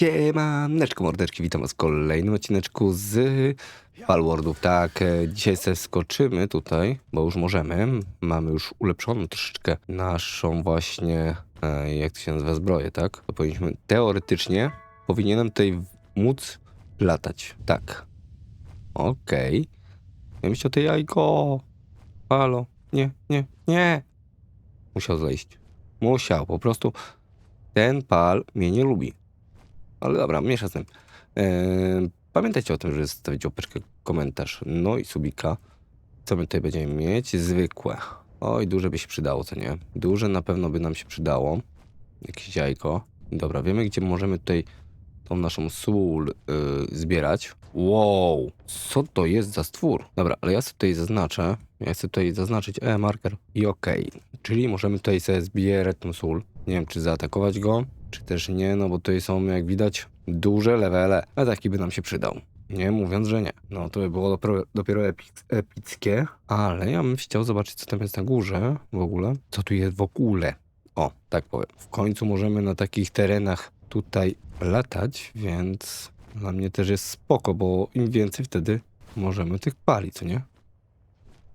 Siemaneczko mordeczki, witam was w kolejnym odcineczku z Palwardów. Tak, e, dzisiaj sobie skoczymy tutaj, bo już możemy. Mamy już ulepszoną troszeczkę naszą właśnie, e, jak to się nazywa, zbroję, tak? To powinniśmy, teoretycznie, powinienem tutaj móc latać, tak. Okej. Ja myślę o tej jajko. Halo, nie, nie, nie. Musiał zejść. Musiał, po prostu ten pal mnie nie lubi. Ale dobra, mniejsza z tym. Pamiętajcie o tym, żeby zostawić łapeczkę, komentarz, no i subika. Co my tutaj będziemy mieć? Zwykłe. Oj, duże by się przydało, co nie? Duże na pewno by nam się przydało. Jakieś jajko. Dobra, wiemy, gdzie możemy tutaj tą naszą sól yy, zbierać. Wow, co to jest za stwór? Dobra, ale ja sobie tutaj zaznaczę. Ja chcę tutaj zaznaczyć e marker i OK. Czyli możemy tutaj sobie zbierać tą sól. Nie wiem, czy zaatakować go, czy też nie, no bo tutaj są, jak widać, duże levele, a taki by nam się przydał. Nie mówiąc, że nie. No to by było dopiero, dopiero epic, epickie, ale ja bym chciał zobaczyć, co tam jest na górze w ogóle. Co tu jest w ogóle? O, tak powiem. W końcu możemy na takich terenach tutaj latać, więc dla mnie też jest spoko, bo im więcej wtedy możemy tych pali, co nie?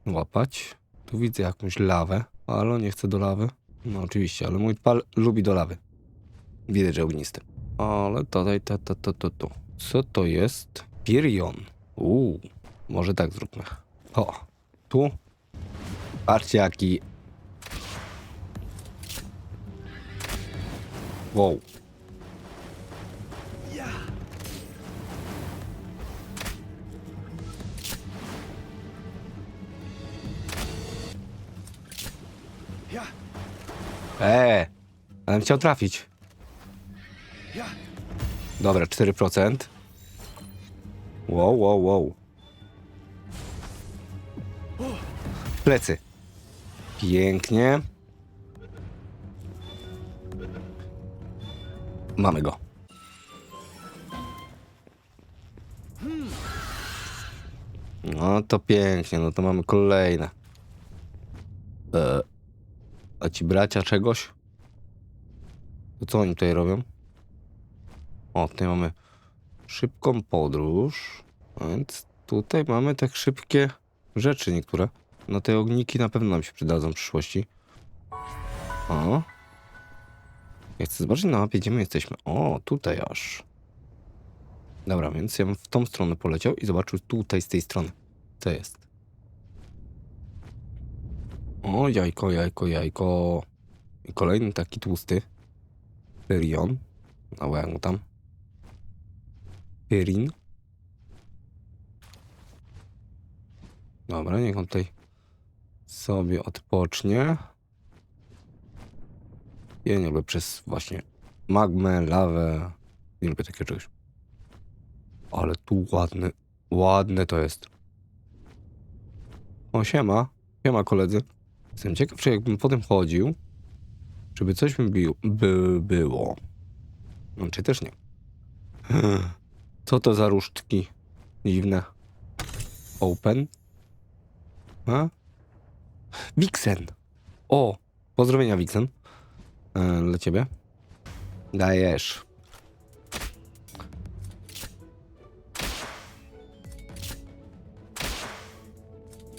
Łapać. Tu widzę jakąś lawę, ale nie chcę do lawy. No oczywiście, ale mój pal lubi do lawy. Widać, że ognisty. Ale tutaj, to, to, to, to, to. Co to jest? Pirion. Uuu, może tak zróbmy. O, tu. Patrzcie jaki... Wow. Eee, ale chciał trafić. Dobra, 4%. Wow, wow, wow. Plecy. Pięknie. Mamy go. No to pięknie, no to mamy kolejne. E, a ci bracia czegoś? To co oni tutaj robią? O, tutaj mamy szybką podróż, więc tutaj mamy tak szybkie rzeczy niektóre. No te ogniki na pewno nam się przydadzą w przyszłości. O. Ja chcę zobaczyć na mapie, gdzie my jesteśmy. O, tutaj aż. Dobra, więc ja bym w tą stronę poleciał i zobaczył tutaj z tej strony. Co jest? O, jajko, jajko, jajko. I kolejny taki tłusty. Pyrion. No, jak mu tam? Pyrin. Dobra, niech on tutaj sobie odpocznie. Ja nie lubię przez właśnie magmę, lawę. Nie lubię takiego czegoś. Ale tu ładny, ładne to jest. O, siema. Siema koledzy. Jestem ciekaw, czy jakbym po tym chodził, żeby coś mi by było. No, czy też nie. Co to za różdżki dziwne? Open? A? Wixen! O! Pozdrowienia, Wixen. E, dla ciebie. Dajesz.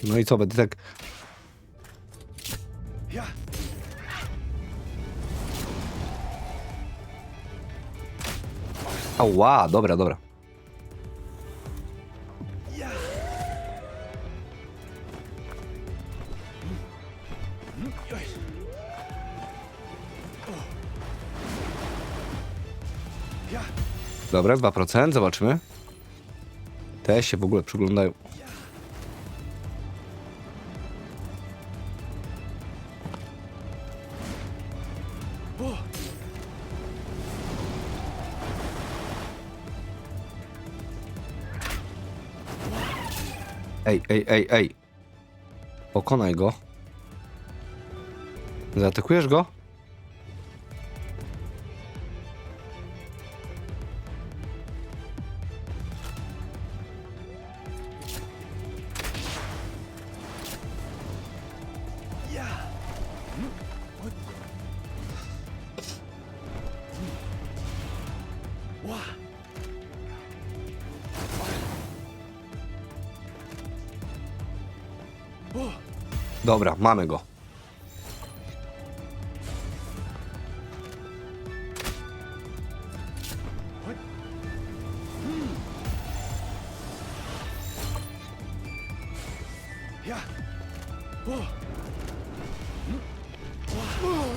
No i co, będę tak Ała, dobra, dobra. Dobra, 2%, zobaczymy. Te się w ogóle przyglądają. Ej, ej, ej, ej. Pokonaj go. Zaatakujesz go? Dobra, mamy go.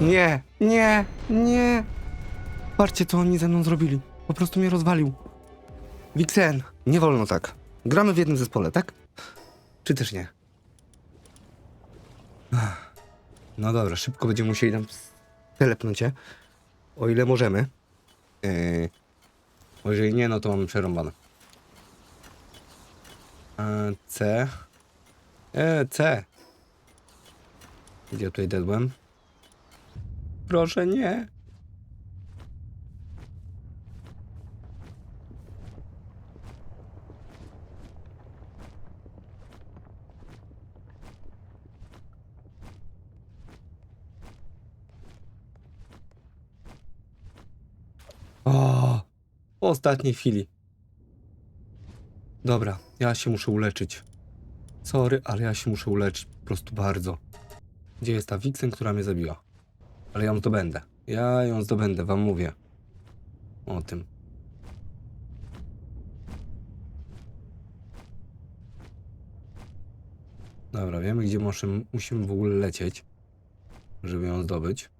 Nie, nie, nie. Patrzcie, co oni ze mną zrobili. Po prostu mnie rozwalił. Wixen, nie wolno tak. Gramy w jednym zespole, tak? Czy też nie? No dobra, szybko będziemy musieli nam telepnąć się. O ile możemy. Yy. Jeżeli nie, no to mamy przerąbane. E, C. E, C. Gdzie tutaj dedłem? Proszę nie. O, w ostatniej chwili. Dobra, ja się muszę uleczyć. Sorry, ale ja się muszę uleczyć po prostu bardzo. Gdzie jest ta Wixen, która mnie zabiła? Ale ją zdobędę. Ja ją zdobędę, wam mówię. O tym. Dobra, wiemy gdzie musimy, musimy w ogóle lecieć, żeby ją zdobyć.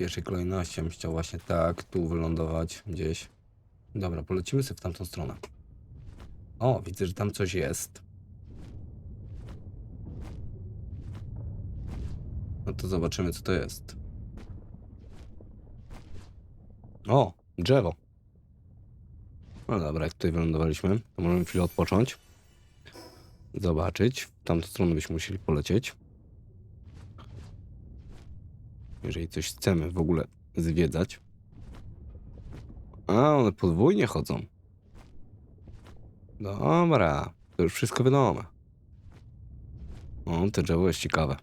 Pierwszej kolejności bym chciał właśnie tak, tu wylądować gdzieś. Dobra, polecimy sobie w tamtą stronę. O, widzę, że tam coś jest. No to zobaczymy, co to jest. O, drzewo. No dobra, jak tutaj wylądowaliśmy, to możemy chwilę odpocząć. Zobaczyć. W tamtą stronę byśmy musieli polecieć. Jeżeli coś chcemy w ogóle zwiedzać. A, one podwójnie chodzą. Dobra, to już wszystko wiadomo. O, to drzewo jest ciekawe.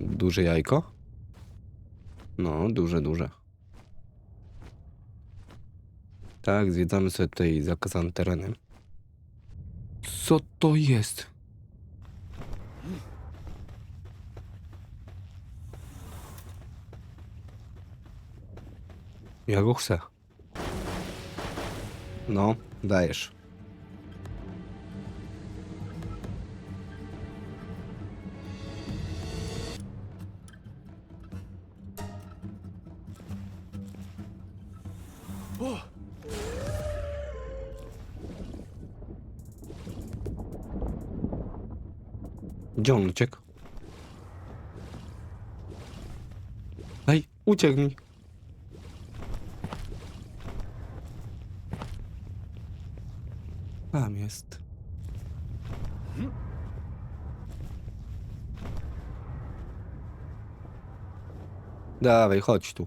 Duże jajko? No, duże, duże. Tak, zwiedzamy sobie tutaj zakazane tereny. Co to jest? Ja go chcę. No, dajesz. Gdzie on uciekł? Ej, uciekł mi. Tam jest. Dawaj, chodź tu.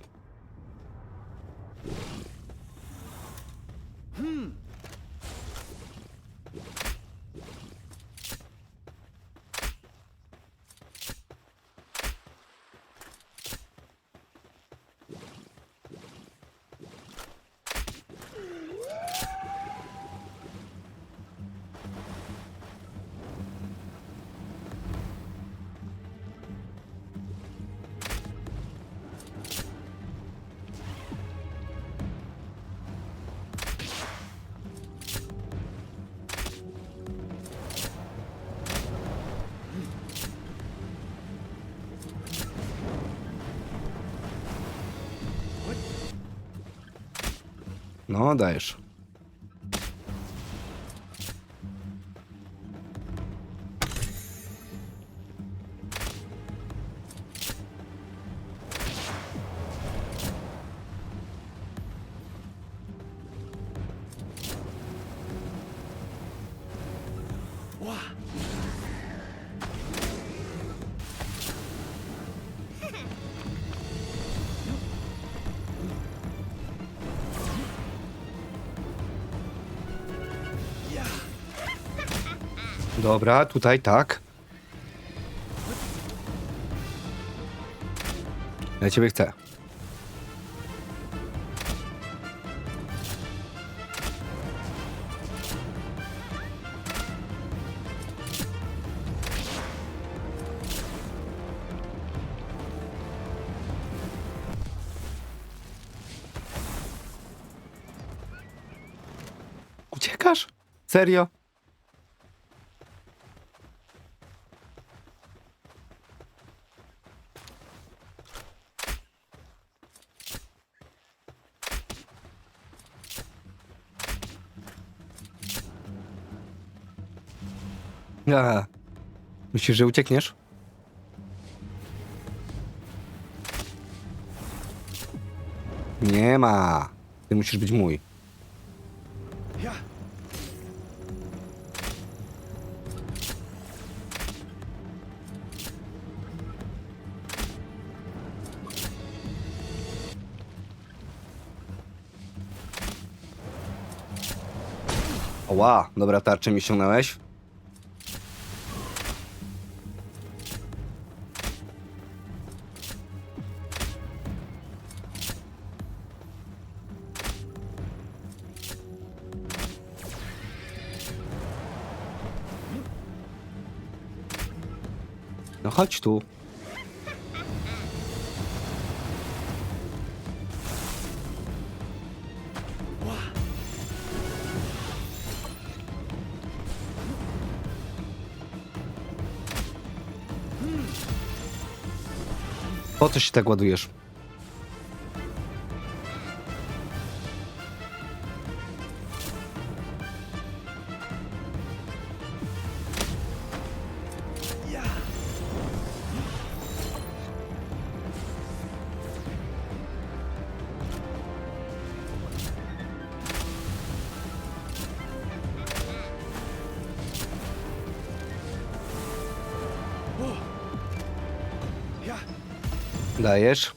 No, dajesz. Dobra, tutaj tak. Ja ciebie chcę. Uciekasz? Serio? A, myślisz, że uciekniesz? Nie ma. Ty musisz być mój. Oła, dobra tarczę mi ściągnąłeś. No chodź tu. Po co się tak ładujesz? Dajesz?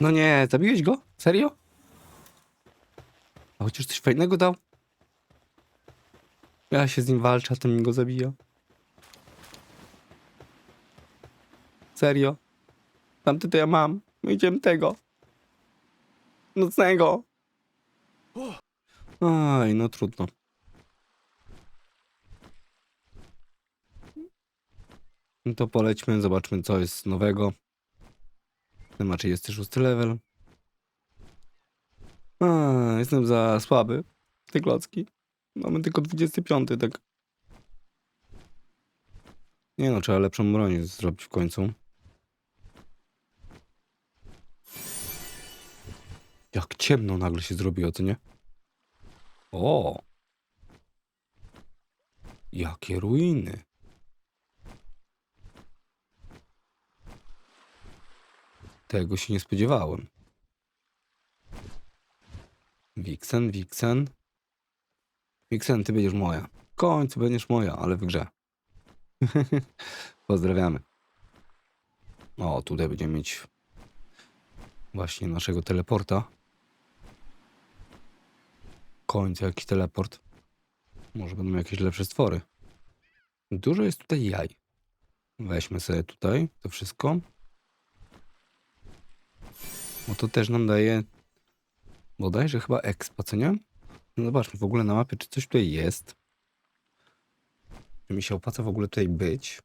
No nie, zabiłeś go? Serio? A chociaż coś fajnego dał? Ja się z nim walczę, a ten mi go zabija. Serio? Tamty to ja mam. My idziemy tego. Nocnego. Aj, no trudno. No to polećmy, zobaczmy co jest nowego. Też szósty level. A, jestem za słaby. Te klocki. Mamy tylko 25, tak. Nie no, trzeba lepszą broń zrobić w końcu. Jak ciemno nagle się zrobiło, co nie? O! Jakie ruiny. Tego się nie spodziewałem. Wixen, Wixen. Wixen, ty będziesz moja. W końcu będziesz moja, ale w grze. Pozdrawiamy. O, tutaj będziemy mieć właśnie naszego teleporta. Końcu jakiś teleport. Może będą jakieś lepsze stwory. Dużo jest tutaj jaj. Weźmy sobie tutaj to wszystko. Bo to też nam daje bodajże chyba expa, co nie? No zobaczmy w ogóle na mapie, czy coś tutaj jest. Czy mi się opłaca w ogóle tutaj być?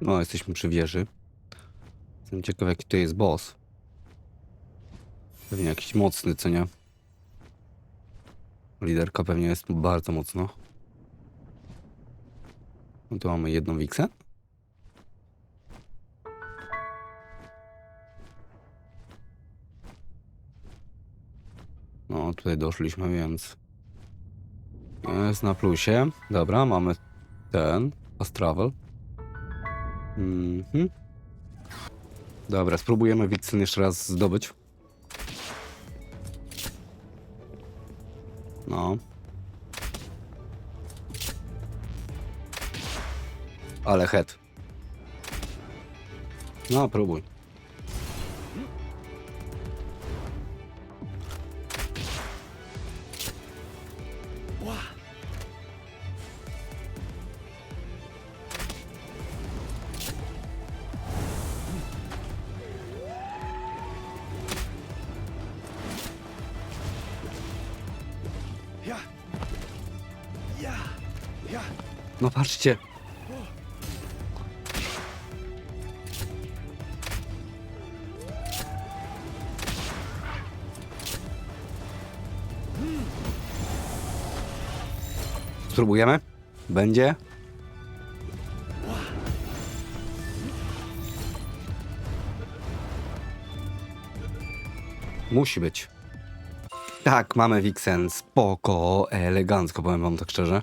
No, jesteśmy przy wieży. Jestem ciekaw, jaki to jest boss. Pewnie jakiś mocny, co nie? Liderka pewnie jest bardzo mocno. No tu mamy jedną wiksę. No, tutaj doszliśmy, więc... Jest na plusie. Dobra, mamy ten. Fast. Mhm. Dobra, spróbujemy Wixen jeszcze raz zdobyć. Ale head. No, próbuj. No patrzcie. Spróbujemy? Będzie? Musi być. Tak, mamy Vixen. Spoko, elegancko, powiem wam tak szczerze.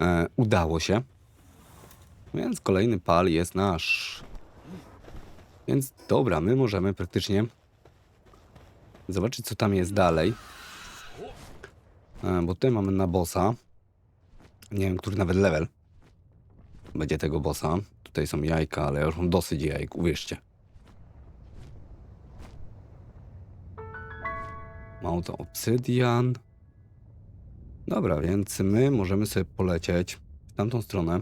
E, udało się. Więc kolejny pal jest nasz. Więc dobra, my możemy praktycznie zobaczyć, co tam jest dalej. E, bo tutaj mamy na bossa. Nie wiem, który nawet level będzie tego bossa. Tutaj są jajka, ale już mam dosyć jajek, uwierzcie. Mało to obsydian. Dobra, więc my możemy sobie polecieć w tamtą stronę.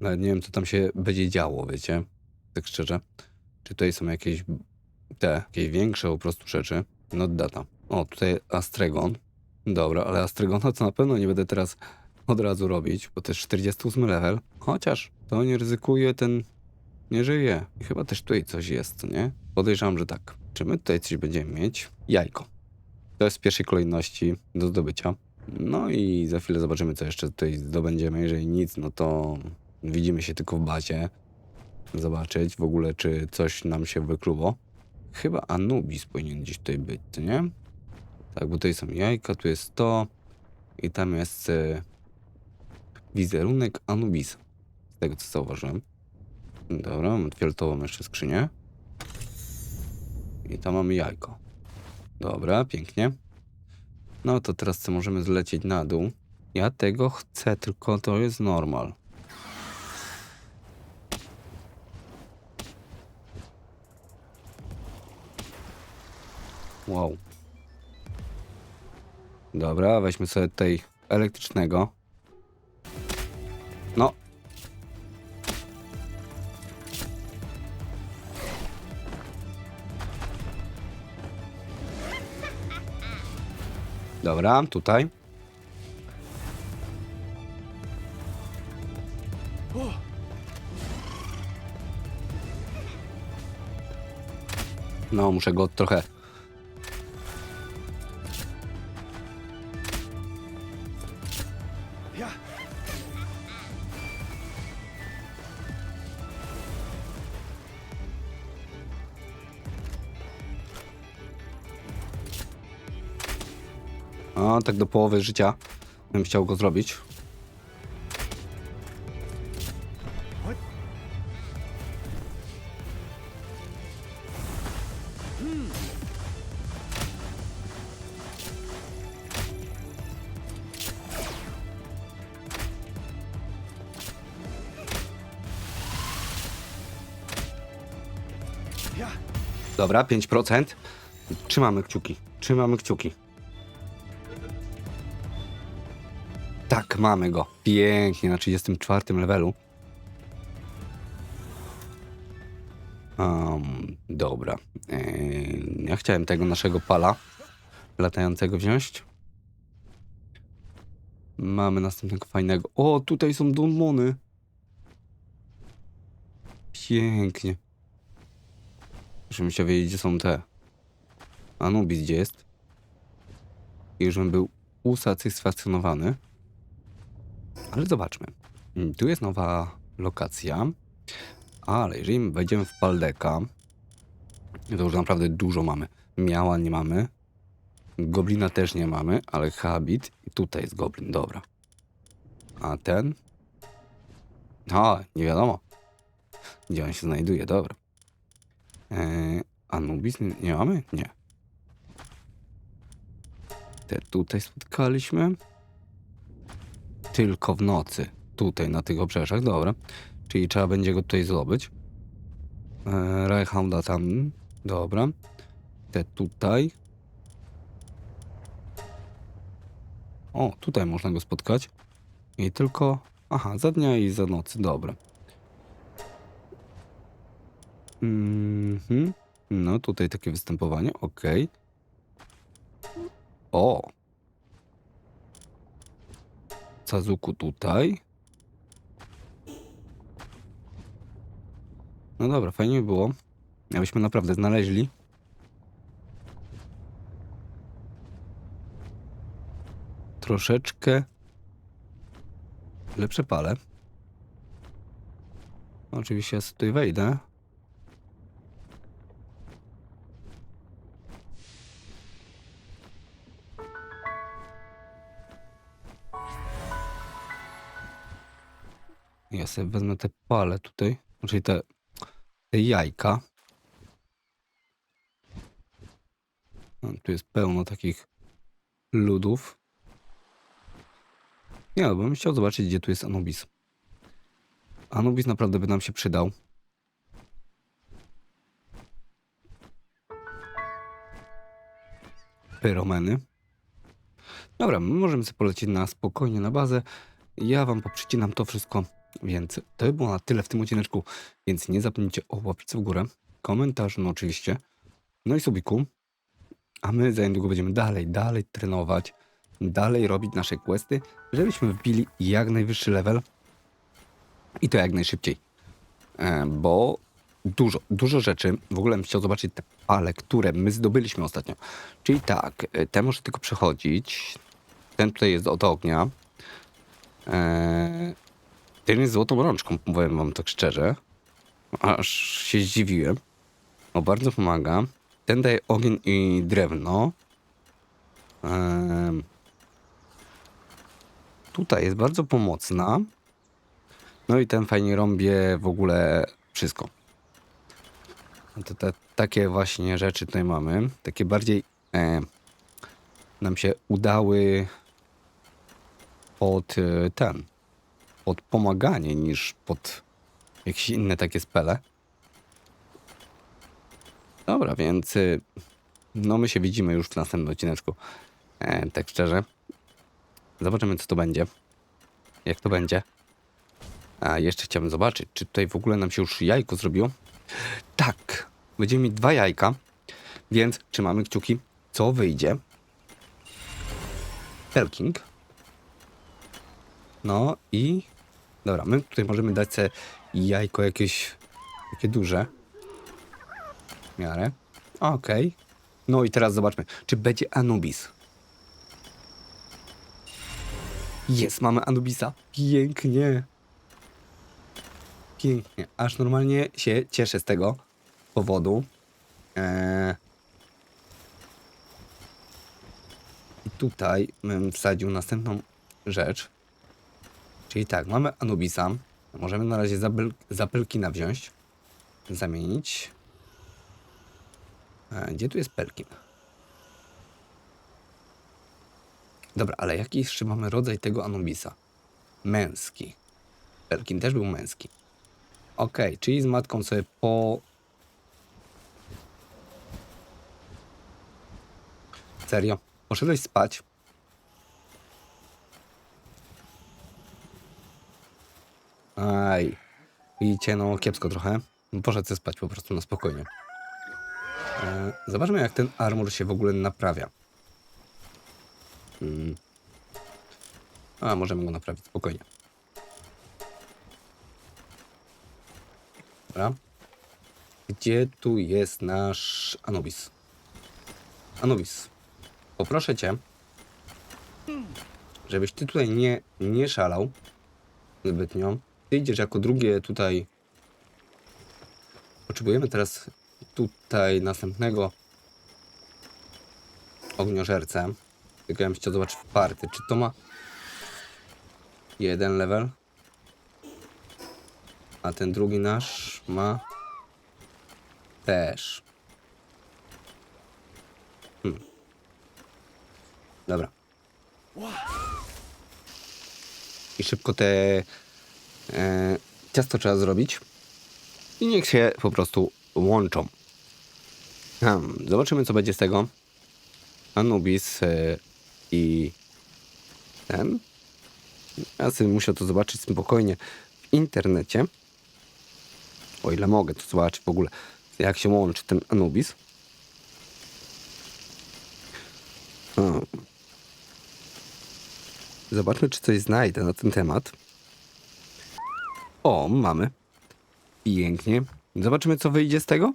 Nawet nie wiem, co tam się będzie działo, wiecie? Tak szczerze. Czy tutaj są jakieś te, jakieś większe po prostu rzeczy? No data. O, tutaj Astregon. Dobra, ale Astregona to na pewno nie będę teraz od razu robić, bo jest 48 level. Chociaż to nie ryzykuje, ten nie żyje. I chyba też tutaj coś jest, nie? Podejrzewam, że tak. Czy my tutaj coś będziemy mieć? Jajko. To jest w pierwszej kolejności do zdobycia. No i za chwilę zobaczymy, co jeszcze tutaj zdobędziemy. Jeżeli nic, no to widzimy się tylko w bazie. Zobaczyć w ogóle, czy coś nam się wykluło. Chyba Anubis powinien gdzieś tutaj być, nie? Tak, bo tutaj są jajka, tu jest to. I tam jest e, wizerunek Anubisa. Z tego, co zauważyłem. Dobra, mam fioletową jeszcze skrzynię. I tam mamy jajko. Dobra, pięknie. No to teraz co możemy zlecieć na dół? Ja tego chcę, tylko to jest normal. Wow. Dobra, weźmy sobie tutaj elektrycznego. Dobra, tutaj. No, muszę go trochę. Tak do połowy życia bym chciał go zrobić. Dobra, 5%. Trzymamy kciuki. Trzymamy kciuki. Tak, mamy go. Pięknie, na 34 levelu. Um, dobra. Eee, ja chciałem tego naszego pala latającego wziąć. Mamy następnego fajnego. O, tutaj są demony. Pięknie. Muszę się wiedzieć, gdzie są te. Anubis, gdzie jest? I żebym był usatysfakcjonowany. Ale zobaczmy. Mm, Tu jest nowa lokacja. Ale jeżeli wejdziemy w Paldeka, to już naprawdę dużo mamy. Miała nie mamy. Goblina też nie mamy, ale habit. I tutaj jest goblin, dobra. A ten? A, nie wiadomo. Gdzie on się znajduje, dobra. Eee, Anubis nie, nie mamy? Nie. Te tutaj spotkaliśmy. Tylko w nocy. Tutaj, na tych obrzeżach, dobra. Czyli trzeba będzie go tutaj zdobyć. E, Rayhounda tam. Dobra. Te tutaj. O, tutaj można go spotkać. I tylko... Aha, za dnia i za nocy, dobra. Mhm. No, tutaj takie występowanie, okej. O! Sazuku tutaj. No dobra, fajnie by było, jakbyśmy naprawdę znaleźli. Troszeczkę lepsze pale. Oczywiście ja sobie tutaj wejdę. Ja sobie wezmę te pale tutaj, czyli te, te jajka. O, tu jest pełno takich ludów. Nie, no, bym chciał zobaczyć, gdzie tu jest Anubis. Anubis naprawdę by nam się przydał. Pyromeny. Dobra, my możemy sobie polecieć na spokojnie na bazę. Ja wam poprzycinam to wszystko, więc to by było na tyle w tym odcineczku, więc nie zapomnijcie o łapce w górę, komentarz, no oczywiście, no i subiku, a my za niedługo będziemy dalej, dalej trenować, dalej robić nasze questy, żebyśmy wbili jak najwyższy level i to jak najszybciej, e, bo dużo, dużo rzeczy, w ogóle bym chciał zobaczyć te pale, które my zdobyliśmy ostatnio, czyli tak, e, ten może tylko przechodzić, ten tutaj jest od ognia, Eee, ten jest złotą rączką, powiem wam tak szczerze. Aż się zdziwiłem. O, bardzo pomaga. Ten daje ogień i drewno. Eee, tutaj jest bardzo pomocna. No i ten fajnie rąbie w ogóle wszystko. No To te, takie właśnie rzeczy tutaj mamy. Takie bardziej e, nam się udały pod e, ten, pod pomaganie niż pod jakieś inne takie spele. Dobra, więc y, no my się widzimy już w następnym odcineczku. E, tak szczerze. Zobaczymy co to będzie. Jak to będzie. A jeszcze chciałbym zobaczyć, czy tutaj w ogóle nam się już jajko zrobiło. Tak, będziemy mieć dwa jajka, więc trzymamy kciuki, co wyjdzie. Pelking. No i... Dobra, my tutaj możemy dać sobie jajko jakieś takie duże. W miarę. Okej. No i teraz zobaczmy, czy będzie Anubis. Jest, mamy Anubisa. Pięknie. Pięknie. Aż normalnie się cieszę z tego powodu. Eee... I tutaj bym wsadził następną rzecz. Czyli tak, mamy Anubisa. Możemy na razie zapel zapelkina wziąć. Zamienić. E, gdzie tu jest Pelkin? Dobra, ale jaki jeszcze mamy rodzaj tego Anubisa? Męski. Pelkin też był męski. Okej, czyli z matką sobie po... Serio? Poszedłeś spać? Aj. Widzicie, no kiepsko trochę. Poszedł sobie spać po prostu na spokojnie. E, zobaczmy, jak ten armor się w ogóle naprawia. Hmm. A, możemy go naprawić spokojnie. Dobra. Gdzie tu jest nasz Anubis? Anubis, poproszę cię, żebyś ty tutaj nie, nie szalał zbytnio. Ty idziesz jako drugie tutaj. Potrzebujemy teraz tutaj następnego ogniożercę. Tylko ja bym chciał zobaczyć party, czy to ma jeden level, a ten drugi nasz ma też. Hmm. Dobra. I szybko te ciasto trzeba zrobić. i niech się po prostu łączą. Hmm, zobaczymy, co będzie z tego. Anubis e, i ten. Ja sobie muszę to zobaczyć spokojnie w internecie. O ile mogę to zobaczyć w ogóle, jak się łączy ten Anubis. Hmm. Zobaczmy, czy coś znajdę na ten temat. O, mamy. Pięknie. Zobaczymy, co wyjdzie z tego.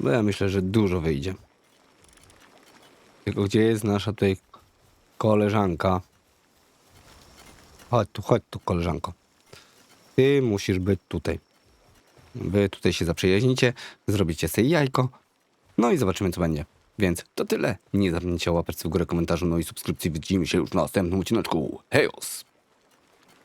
Bo ja myślę, że dużo wyjdzie. Tylko gdzie jest nasza tutaj koleżanka? Chodź tu, chodź tu, koleżanko. Ty musisz być tutaj. Wy tutaj się zaprzyjaźnicie, zrobicie sobie jajko. No i zobaczymy, co będzie. Więc to tyle. Nie zapomnijcie o łapać w górę komentarzu, no i subskrypcji. Widzimy się już w następnym odcineczku. Hejos!